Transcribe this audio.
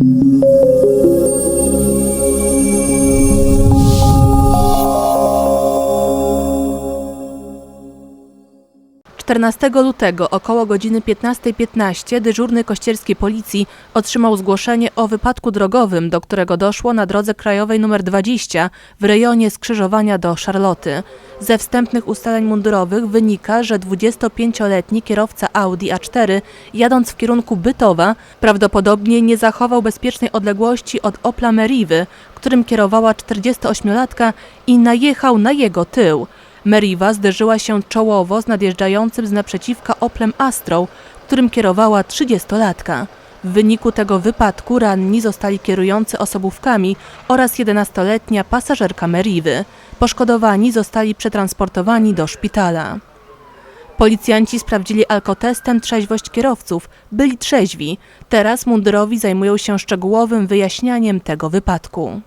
Thank you. Czternastego lutego około godziny 15.15 dyżurny kościerskiej policji otrzymał zgłoszenie o wypadku drogowym, do którego doszło na drodze krajowej nr 20 w rejonie skrzyżowania do Szarloty. Ze wstępnych ustaleń mundurowych wynika, że 25-letni kierowca Audi A4 jadąc w kierunku Bytowa prawdopodobnie nie zachował bezpiecznej odległości od Opla Meriwy, którym kierowała 48-latka i najechał na jego tył. Meriwa zderzyła się czołowo z nadjeżdżającym z naprzeciwka Oplem Astrą, którym kierowała 30-latka. W wyniku tego wypadku ranni zostali kierujący osobówkami oraz 11-letnia pasażerka Meriwy. Poszkodowani zostali przetransportowani do szpitala. Policjanci sprawdzili alkotestem trzeźwość kierowców. Byli trzeźwi. Teraz mundurowi zajmują się szczegółowym wyjaśnianiem tego wypadku.